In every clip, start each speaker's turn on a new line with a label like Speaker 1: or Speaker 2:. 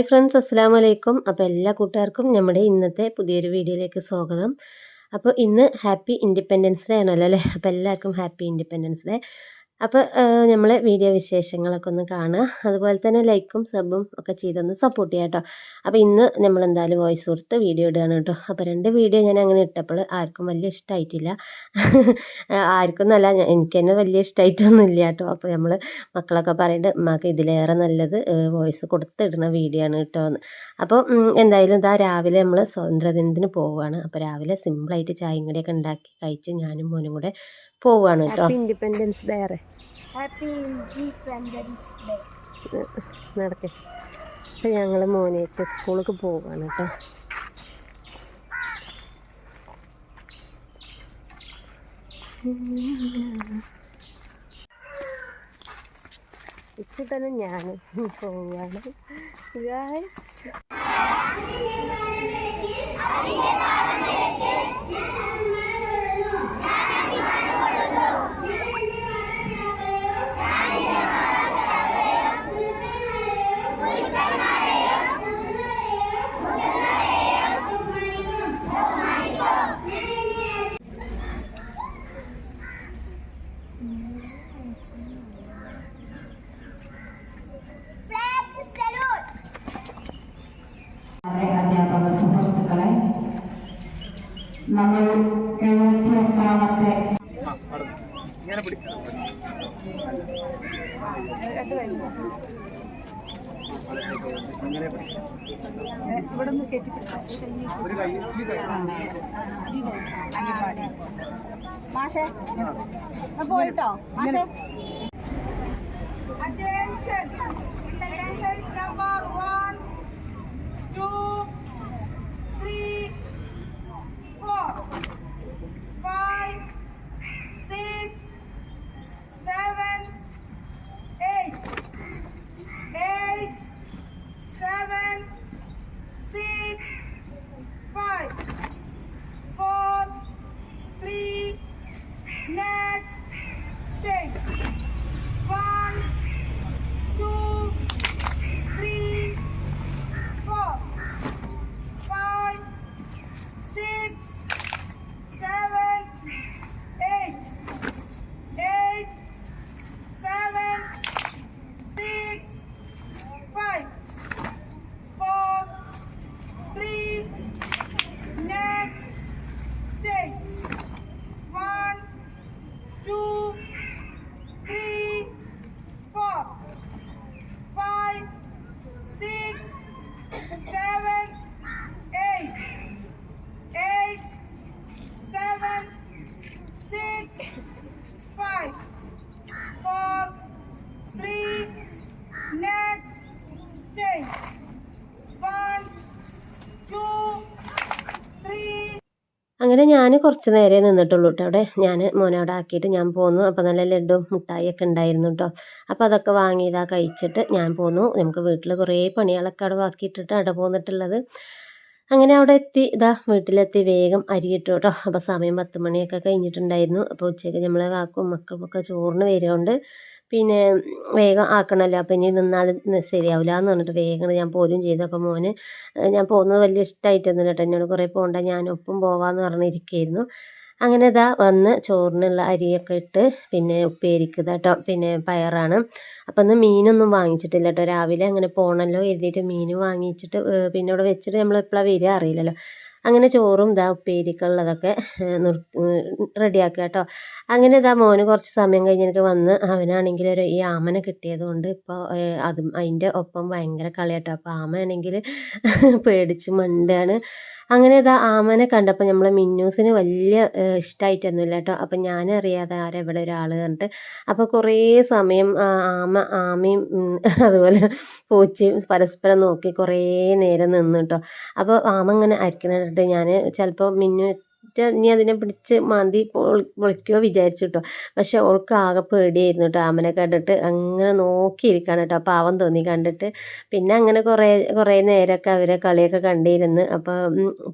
Speaker 1: Hi friends അസ്സാം വലൈക്കും അപ്പോൾ എല്ലാ കൂട്ടുകാർക്കും നമ്മുടെ ഇന്നത്തെ പുതിയൊരു വീഡിയോയിലേക്ക് സ്വാഗതം. അപ്പോൾ ഇന്ന് ഹാപ്പി ഇൻഡിപെൻഡൻസ് ഡേ ആണല്ലോ അല്ലേ? അപ്പോൾ എല്ലാവർക്കും ഹാപ്പി ഇൻഡിപെൻഡൻസ് ഡേ. അപ്പോൾ നമ്മളെ വീഡിയോ വിശേഷങ്ങളൊക്കെ ഒന്ന് കാണുക. അതുപോലെ തന്നെ ലൈക്കും സബും ഒക്കെ ചെയ്തൊന്ന് സപ്പോർട്ട് ചെയ്യാം കേട്ടോ. അപ്പോൾ ഇന്ന് നമ്മൾ എന്തായാലും വോയിസ് കൊടുത്ത് വീഡിയോ ഇടുകയാണ് കേട്ടോ. അപ്പോൾ രണ്ട് വീഡിയോ ഞാൻ അങ്ങനെ ഇട്ടപ്പോൾ ആർക്കും വലിയ ഇഷ്ടമായിട്ടില്ല ആർക്കും നല്ല എനിക്ക് തന്നെ വലിയ ഇഷ്ടമായിട്ടൊന്നും ഇല്ല കേട്ടോ. അപ്പോൾ നമ്മൾ മക്കളൊക്കെ പറയുന്നുണ്ട് ഉമ്മാക്ക് ഇതിലേറെ നല്ലത് വോയിസ് കൊടുത്തിടുന്ന വീഡിയോ ആണ് കേട്ടോ എന്ന്. അപ്പോൾ എന്തായാലും ഇതാ രാവിലെ നമ്മൾ സ്വാതന്ത്ര്യദിനത്തിന് പോവുകയാണ്. അപ്പോൾ രാവിലെ സിമ്പിളായിട്ട് ചായയും കൂടിയൊക്കെ ഉണ്ടാക്കി കഴിച്ച് ഞാനും മോനും കൂടെ പോവുകയാണ് കേട്ടോ independence day
Speaker 2: happy independence day
Speaker 1: നടക്കെ. അപ്പം ഞങ്ങൾ മോനേറ്റ് സ്കൂളിലേക്ക് പോവുകയാണ് കേട്ടോ ഇപ്പം തന്നെ ഞാൻ പോവുകയാണ് ഗായ്സ്
Speaker 2: മാഷേ ഞാൻ പോയിട്ടോ മാഷേ
Speaker 3: Same.
Speaker 1: അങ്ങനെ ഞാൻ കുറച്ച് നേരെ നിന്നിട്ടുള്ളൂ കേട്ടോ അവിടെ ഞാൻ അവിടെ ആക്കിയിട്ട് ഞാൻ പോന്നു. അപ്പോൾ നല്ല ലഡും മുട്ടായിയൊക്കെ ഉണ്ടായിരുന്നു കേട്ടോ അപ്പോൾ അതൊക്കെ വാങ്ങി ഇതാ കഴിച്ചിട്ട് ഞാൻ പോന്നു. നമുക്ക് വീട്ടിൽ കുറേ പണികളൊക്കെ അവിടെ ബാക്കിയിട്ടിട്ട് അവിടെ പോന്നിട്ടുള്ളത്. അങ്ങനെ അവിടെ എത്തി. ഇതാ വീട്ടിലെത്തി. വേഗം അരി അരിയിട്ടു കേട്ടോ അപ്പോൾ സമയം പത്ത് മണിയൊക്കെ കഴിഞ്ഞിട്ടുണ്ടായിരുന്നു. അപ്പോൾ ഉച്ചയ്ക്ക് നമ്മളെ കാക്കും മക്കൾക്കൊക്കെ ചോറിന് വരുകൊണ്ട് പിന്നെ വേഗം ആക്കണമല്ലോ അപ്പം ഇനി നിന്നാൽ ശരിയാവില്ല എന്ന് പറഞ്ഞിട്ട് വേഗം ഞാൻ പോലും ചെയ്തു. അപ്പം മോന് ഞാൻ പോകുന്നത് വലിയ ഇഷ്ടമായിട്ടൊന്നും കേട്ടോ എന്നോട് കുറേ പോകണ്ട ഞാനൊപ്പം പോവാമെന്ന് പറഞ്ഞിരിക്കുകയായിരുന്നു അങ്ങനെ ഇതാ വന്ന് ചോറിനുള്ള അരിയൊക്കെ ഇട്ട് പിന്നെ ഉപ്പേരിക്കുക കേട്ടോ പിന്നെ പയറാണ്. അപ്പം ഇന്ന് മീനൊന്നും വാങ്ങിച്ചിട്ടില്ല കേട്ടോ രാവിലെ അങ്ങനെ പോകണമല്ലോ എഴുതിയിട്ട് മീൻ വാങ്ങിച്ചിട്ട് പിന്നെ ഇവിടെ വെച്ചിട്ട് നമ്മൾ എപ്പോഴാണ് വരിക അറിയില്ലല്ലോ. അങ്ങനെ ചോറും ഇതാ ഉപ്പേരിക്കുള്ളതൊക്കെ റെഡിയാക്കുക കേട്ടോ. അങ്ങനെ ഇതാ മോന് കുറച്ച് സമയം കഴിഞ്ഞിട്ട് വന്ന് അവനാണെങ്കിൽ ഒരു ഈ ആമനെ കിട്ടിയത് കൊണ്ട് ഇപ്പോൾ അതും അതിന്റെ ഒപ്പം ഭയങ്കര കളിയാട്ടോ. അപ്പോൾ ആമയാണെങ്കിൽ പേടിച്ച് മണ്ടാണ്. അങ്ങനെ ഇതാ ആമനെ കണ്ടപ്പോൾ നമ്മളെ മിന്നൂസിന് വലിയ ഇഷ്ടമായിട്ടൊന്നുമില്ല കേട്ടോ. അപ്പം ഞാനറിയാതെ ആരെവിടെ ഒരാൾ കണ്ടിട്ട് അപ്പോൾ കുറേ സമയം ആമ ആമയും അതുപോലെ പൂച്ചയും പരസ്പരം നോക്കി കുറേ നേരം നിന്ന് കേട്ടോ. അപ്പോൾ ആമ ഇങ്ങനെ അരിക്കണിട്ട് ഞാൻ ചിലപ്പോൾ മിന്നു ഇനി അതിനെ പിടിച്ച് മാന്തി പൊളി പൊളിക്കുമോ വിചാരിച്ചു കേട്ടോ പക്ഷെ ഓൾക്ക് ആകെ പേടിയായിരുന്നു കേട്ടോ ആമനെ കണ്ടിട്ട്. അങ്ങനെ നോക്കിയിരിക്കുകയാണ് കേട്ടോ പാവം തോന്നി കണ്ടിട്ട്. പിന്നെ അങ്ങനെ കുറേ കുറേ നേരമൊക്കെ അവരെ കളിയൊക്കെ കണ്ടിരുന്ന്. അപ്പോൾ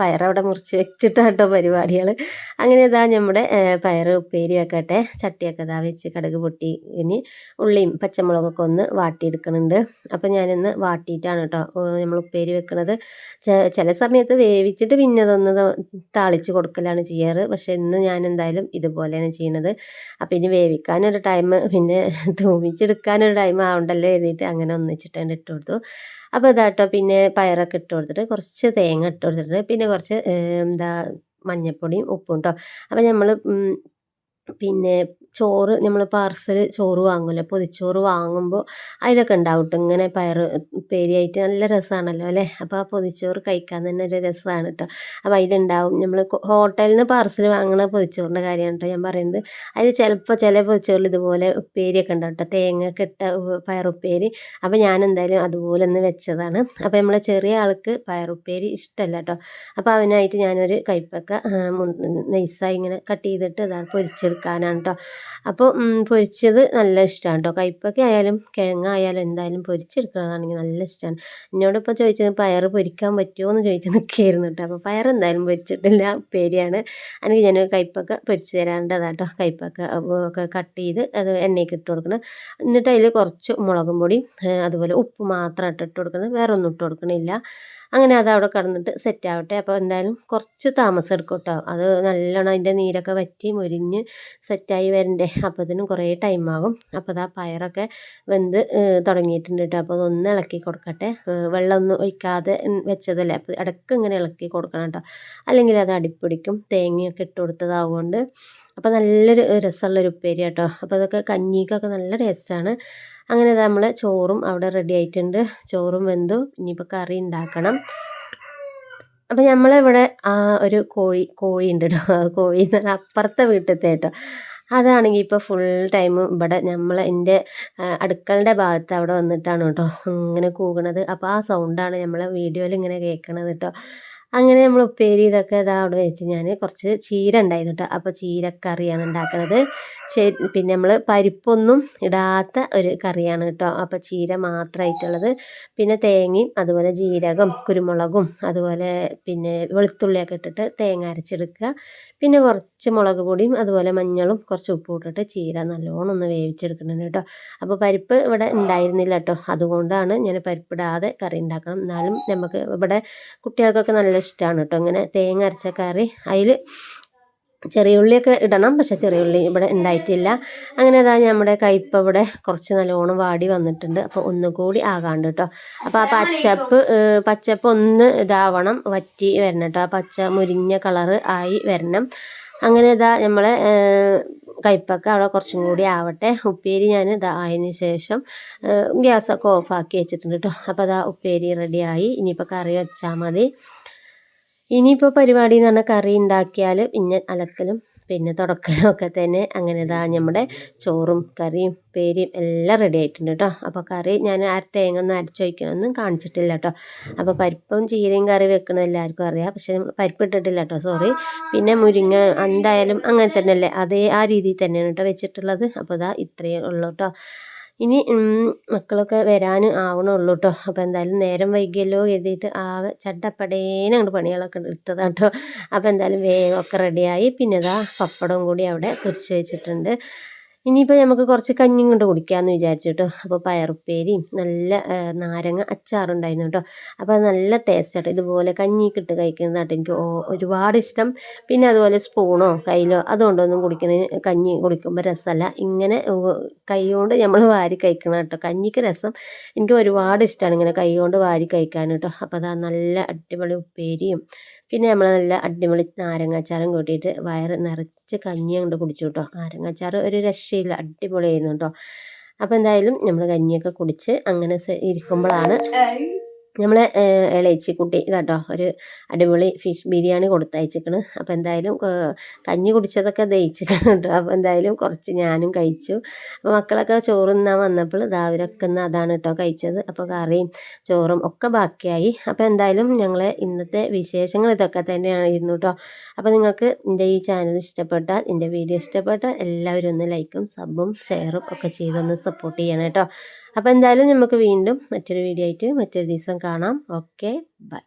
Speaker 1: പയറവിടെ മുറിച്ച് വെച്ചിട്ടാട്ടോ പരിപാടികൾ. അങ്ങനെ ഇതാ നമ്മുടെ പയർ ഉപ്പേരി വെക്കട്ടെ. ചട്ടിയൊക്കെ ഇതാ വെച്ച് കടുക് പൊട്ടി ഇനി ഉള്ളിയും പച്ചമുളകൊക്കെ ഒന്ന് വാട്ടിയെടുക്കുന്നുണ്ട് അപ്പോൾ ഞാനിന്ന് വാട്ടിയിട്ടാണ് കേട്ടോ നമ്മൾ ഉപ്പേരി വെക്കുന്നത് ചില സമയത്ത് വേവിച്ചിട്ട് പിന്നെ അതൊന്ന് താളിച്ച് താളിച്ച് കൊടുക്കലാണ് ചെയ്യാറ്. പക്ഷേ ഇന്ന് ഞാൻ എന്തായാലും ഇതുപോലെയാണ് ചെയ്യുന്നത് അപ്പം ഇനി വേവിക്കാനൊരു ടൈം പിന്നെ തൂമിച്ചെടുക്കാനൊരു ടൈം ആവണ്ടല്ലോ എഴുതിയിട്ട് അങ്ങനെ ഒന്നിച്ചിട്ടുണ്ട് ഇട്ട് കൊടുത്തു. അപ്പോൾ ഇതാട്ടോ പിന്നെ പയറൊക്കെ ഇട്ട് കൊടുത്തിട്ട് കുറച്ച് തേങ്ങ ഇട്ട് കൊടുത്തിട്ടുണ്ട്. പിന്നെ കുറച്ച് എന്താ മഞ്ഞൾപ്പൊടിയും ഉപ്പും കേട്ടോ അപ്പം നമ്മൾ പിന്നെ ചോറ് നമ്മൾ പാർസൽ ചോറ് വാങ്ങുമല്ലോ പൊതിച്ചോറ് വാങ്ങുമ്പോൾ അതിലൊക്കെ ഉണ്ടാവും ഇങ്ങനെ പയർ ഉപ്പേരിയായിട്ട് നല്ല രസമാണല്ലോ അല്ലേ? അപ്പോൾ ആ പൊതിച്ചോറ് കഴിക്കാൻ തന്നെ ഒരു രസമാണ് കേട്ടോ അപ്പോൾ അതിലുണ്ടാവും നമ്മൾ ഹോട്ടലിൽ നിന്ന് പാർസൽ വാങ്ങുന്ന പൊതിച്ചോറിന്റെ കാര്യമാണ് കേട്ടോ ഞാൻ പറയുന്നത് അതിൽ ചിലപ്പോൾ ചില പൊതിച്ചോറിൽ ഇതുപോലെ ഉപ്പേരിയൊക്കെ ഉണ്ടാവും കേട്ടോ തേങ്ങ കെട്ട പയറുപ്പേരി. അപ്പോൾ ഞാൻ എന്തായാലും അതുപോലെ ഒന്ന് വെച്ചതാണ്. അപ്പോൾ നമ്മളെ ചെറിയ ആൾക്ക് പയറുപ്പേരി ഇഷ്ടമല്ല കേട്ടോ അപ്പോൾ അവനായിട്ട് ഞാനൊരു മുൻ- നൈസായി ഇങ്ങനെ കട്ട് ചെയ്തിട്ട് ഇതാണ് പൊരിച്ചെടുക്കാനാണ് കേട്ടോ അപ്പോൾ പൊരിച്ചത് നല്ല ഇഷ്ടമാണ് കേട്ടോ കയ്പ്പൊക്കെ ആയാലും കിഴങ്ങായാലും എന്തായാലും പൊരിച്ചെടുക്കുന്നതാണെങ്കിൽ നല്ല ഇഷ്ടമാണ് എന്നോടിപ്പോൾ ചോദിച്ചത് പയർ പൊരിക്കാൻ പറ്റുമോ എന്ന് ചോദിച്ച് നിൽക്കുകയായിരുന്നു കേട്ടോ അപ്പോൾ പയർ എന്തായാലും പൊരിച്ചിട്ടില്ല പേരിയാണ് എനിക്ക് ഞാൻ കയ്പ്പൊക്കെ പൊരിച്ച് തരാണ്ടതാട്ടോ കൈപ്പക്ക ഒക്കെ കട്ട് ചെയ്ത് അത് എണ്ണയ്ക്ക് ഇട്ട് കൊടുക്കണം. എന്നിട്ട് അതിൽ കുറച്ച് മുളകും പൊടി അതുപോലെ ഉപ്പ് മാത്രം ഇട്ട് കൊടുക്കുന്നത്. വേറെ ഒന്നും ഇട്ട് കൊടുക്കണില്ല. അങ്ങനെ അത് അവിടെ കിടന്നിട്ട് സെറ്റ് ആവട്ടെ. അപ്പോൾ എന്തായാലും കുറച്ച് താമസം എടുക്കും കേട്ടോ അത് നല്ലോണം അതിന്റെ നീരൊക്കെ വറ്റി മുരിഞ്ഞ് സെറ്റായി വരണ്ടേ. അപ്പോൾ ഇതിന് കുറേ ടൈം ആകും. അപ്പോൾ അതാ പയറൊക്കെ വെന്ത് തുടങ്ങിയിട്ടുണ്ട് കേട്ടോ അപ്പോൾ അതൊന്ന് ഇളക്കി കൊടുക്കട്ടെ. വെള്ളമൊന്നും ഒഴിക്കാതെ വെച്ചതല്ലേ. അപ്പോൾ ഇടയ്ക്ക് ഇങ്ങനെ ഇളക്കി കൊടുക്കണം കേട്ടോ അല്ലെങ്കിൽ അത് അടിപ്പിടിക്കും തേങ്ങയൊക്കെ ഇട്ട് കൊടുത്തതാവുകൊണ്ട്. അപ്പോൾ നല്ലൊരു രസമുള്ളൊരു ഉപ്പേരി കേട്ടോ അപ്പോൾ അതൊക്കെ കഞ്ഞിക്കൊക്കെ നല്ല ടേസ്റ്റാണ് അങ്ങനെ നമ്മൾ ചോറും അവിടെ റെഡി ആയിട്ടുണ്ട്. ചോറും വെന്തു. ഇനിയിപ്പോൾ കറി ഉണ്ടാക്കണം അപ്പം നമ്മളിവിടെ ഒരു കോഴി കോഴി ഉണ്ട് കേട്ടോ കോഴി എന്ന് പറഞ്ഞാൽ അപ്പുറത്തെ വീട്ടിലത്തെ കേട്ടോ അതാണെങ്കിൽ ഇപ്പോൾ ഫുൾ ടൈം ഇവിടെ നമ്മൾ എന്റെ അടുക്കളുടെ ഭാഗത്ത് അവിടെ വന്നിട്ടാണ് കേട്ടോ ഇങ്ങനെ കൂകണത്. അപ്പോൾ ആ സൗണ്ടാണ് നമ്മളെ വീഡിയോയിൽ ഇങ്ങനെ കേൾക്കണത് കേട്ടോ. അങ്ങനെ നമ്മൾ ഉപ്പേരി ഇതൊക്കെ ഇതാ അവിടെ വെച്ച് ഞാൻ കുറച്ച് ചീര ഉണ്ടായിരുന്നു കേട്ടോ അപ്പോൾ ചീരക്കറിയാണ് ഉണ്ടാക്കണത് ചെ- പിന്നെ നമ്മൾ പരിപ്പൊന്നും ഇടാത്ത ഒരു കറിയാണ് കേട്ടോ അപ്പോൾ ചീര മാത്രമായിട്ടുള്ളത് പിന്നെ തേങ്ങയും അതുപോലെ ജീരകം കുരുമുളകും അതുപോലെ പിന്നെ വെളുത്തുള്ളിയൊക്കെ ഇട്ടിട്ട് തേങ്ങ അരച്ചെടുക്കുക. പിന്നെ കുറച്ച് മുളക് പൊടിയും അതുപോലെ മഞ്ഞളും കുറച്ച് ഉപ്പും ഇട്ടിട്ട് ചീര നല്ലോണം ഒന്ന് വേവിച്ചെടുക്കുന്നുണ്ട് കേട്ടോ അപ്പോൾ പരിപ്പ് ഇവിടെ ഉണ്ടായിരുന്നില്ല കേട്ടോ അതുകൊണ്ടാണ് ഞാൻ പരിപ്പിടാതെ കറി ഉണ്ടാക്കണം എന്നാലും നമുക്ക് ഇവിടെ കുട്ടികൾക്കൊക്കെ നല്ല ഇഷ്ടമാണ് കേട്ടോ. ഇങ്ങനെ തേങ്ങ അരച്ച കറി. അതിൽ ചെറിയ ഉള്ളിയൊക്കെ ഇടണം. പക്ഷേ ചെറിയ ഉള്ളി ഇവിടെ ഉണ്ടായിട്ടില്ല. അങ്ങനെ അതാ നമ്മുടെ കയ്പ ഇവിടെ കുറച്ച് നല്ലോണം വാടി വന്നിട്ടുണ്ട്. അപ്പോൾ ഒന്നുകൂടി ആകാണ്ട് കേട്ടോ. അപ്പോൾ ആ പച്ചപ്പ് പച്ചപ്പ് ഒന്ന് ഇതാവണം. വറ്റി വരണം കേട്ടോ. ആ പച്ച മുരിഞ്ഞ കളറ് ആയി വരണം. അങ്ങനെ ഇതാ നമ്മളെ കയ്പ്പൊക്കെ അവിടെ കുറച്ചും കൂടി ആവട്ടെ. ഉപ്പേരി ഞാൻ ഇതാ ആയതിനു ശേഷം ഗ്യാസൊക്കെ ഓഫാക്കി വെച്ചിട്ടുണ്ട് കേട്ടോ. അപ്പോൾ അതാ ഉപ്പേരി റെഡിയായി. ഇനിയിപ്പോൾ കറി വെച്ചാൽ മതി. ഇനിയിപ്പോൾ പരിപാടി എന്ന് പറഞ്ഞാൽ കറി ഉണ്ടാക്കിയാൽ പിന്നെ അലക്കലും പിന്നെ തുടക്കലും ഒക്കെ തന്നെ. അങ്ങനെ ഇതാ നമ്മുടെ ചോറും കറിയും പേരിയും എല്ലാം റെഡി ആയിട്ടുണ്ട് കേട്ടോ അപ്പോൾ കറി ഞാൻ ആ തേങ്ങ ഒന്നും അരച്ചൊഴിക്കണമെന്നും കാണിച്ചിട്ടില്ല കേട്ടോ അപ്പോൾ പരിപ്പും ചീരയും കറി വെക്കണത് എല്ലാവർക്കും അറിയാം. പക്ഷേ പരിപ്പ് ഇട്ടിട്ടില്ല കേട്ടോ സോറി പിന്നെ മുരിങ്ങ എന്തായാലും അങ്ങനെ തന്നെയല്ലേ അതേ ആ രീതിയിൽ തന്നെയാണ് കേട്ടോ വെച്ചിട്ടുള്ളത്. അപ്പോൾ ഇതാ ഇത്രയേ ഉള്ളൂ കേട്ടോ ഇനി മക്കളൊക്കെ വരാൻ ആവണുള്ളൂ കേട്ടോ അപ്പോൾ എന്തായാലും നേരം വൈകിയല്ലോ എഴുതിയിട്ട് ആകെ ചട്ടപ്പടേനെ അങ്ങോട്ട് പണികളൊക്കെ എടുത്തതാണ് കേട്ടോ അപ്പോൾ എന്തായാലും വേഗമൊക്കെ റെഡിയായി. പിന്നെ ഇതാ പപ്പടവും കൂടി അവിടെ പൊരിച്ച് വെച്ചിട്ടുണ്ട്. ഇനിയിപ്പോൾ നമുക്ക് കുറച്ച് കഞ്ഞിയും കൊണ്ട് കുടിക്കാമെന്ന് വിചാരിച്ചു കേട്ടോ അപ്പോൾ പയറുപ്പേരിയും നല്ല നാരങ്ങ അച്ചാറുണ്ടായിരുന്നു കേട്ടോ അപ്പോൾ അത് നല്ല ടേസ്റ്റ് ആട്ടോ. ഇതുപോലെ കഞ്ഞിക്കിട്ട് കഴിക്കുന്നതാട്ടോ എനിക്ക് ഓ- ഒരുപാട് ഇഷ്ടം. പിന്നെ അതുപോലെ സ്പൂണോ കയ്യിലോ അതുകൊണ്ടൊന്നും കുടിക്കണ കഞ്ഞി കുടിക്കുമ്പോൾ രസമല്ല ഇങ്ങനെ കൈകൊണ്ട് നമ്മൾ വാരി കഴിക്കണം കേട്ടോ കഞ്ഞിക്ക് രസം. എനിക്ക് ഒരുപാട് ഇഷ്ടമാണ് ഇങ്ങനെ കൈ കൊണ്ട് വാരി കഴിക്കാൻ കേട്ടോ അപ്പോൾ അതാ നല്ല അടിപൊളി ഉപ്പേരിയും പിന്നെ നമ്മൾ നല്ല അടിപൊളി നാരങ്ങാച്ചാറും കൂട്ടിയിട്ട് വയറ് നിറച്ച് കഞ്ഞി അങ്ങോട്ട് കുടിച്ചു കേട്ടോ നാരങ്ങാച്ചാറ് ഒരു രക്ഷയില്ല അടിപൊളിയായിരുന്നു കേട്ടോ അപ്പോൾ എന്തായാലും നമ്മൾ കഞ്ഞിയൊക്കെ കുടിച്ച് അങ്ങനെ ഇരിക്കുമ്പോഴാണ് നമ്മളെ ഇളയിച്ചിക്കുട്ടി ഇതാട്ടോ ഒരു അടിപൊളി ഫിഷ് ബിരിയാണി കൊടുത്തയച്ചിക്കണ്. അപ്പോൾ എന്തായാലും കഞ്ഞി കുടിച്ചതൊക്കെ ദഹിച്ചിക്കണം കേട്ടോ. അപ്പോൾ എന്തായാലും കുറച്ച് ഞാനും കഴിച്ചു. അപ്പോൾ മക്കളൊക്കെ ചോറ് തിന്നാൻ വന്നപ്പോൾ ദാവരൊക്കെ നിന്ന് അതാണ് കേട്ടോ കഴിച്ചത്. അപ്പോൾ കറിയും ചോറും ഒക്കെ ബാക്കിയായി. അപ്പോൾ എന്തായാലും ഞങ്ങൾ ഇന്നത്തെ വിശേഷങ്ങൾ ഇതൊക്കെ തന്നെയാണ് തന്നെയായിരുന്നു കേട്ടോ. അപ്പോൾ നിങ്ങൾക്ക് എന്റെ ഈ ചാനൽ ഇഷ്ടപ്പെട്ടാൽ എന്റെ വീഡിയോ ഇഷ്ടപ്പെട്ടാൽ എല്ലാവരും ഒന്ന് ലൈക്കും സബും ഷെയറും ഒക്കെ ചെയ്തൊന്ന് സപ്പോർട്ട് ചെയ്യണം കേട്ടോ. അപ്പോൾ എന്തായാലും നമുക്ക് വീണ്ടും മറ്റൊരു വീഡിയോ ആയിട്ട് മറ്റൊരു ദിവസം കാണാം. Okay bye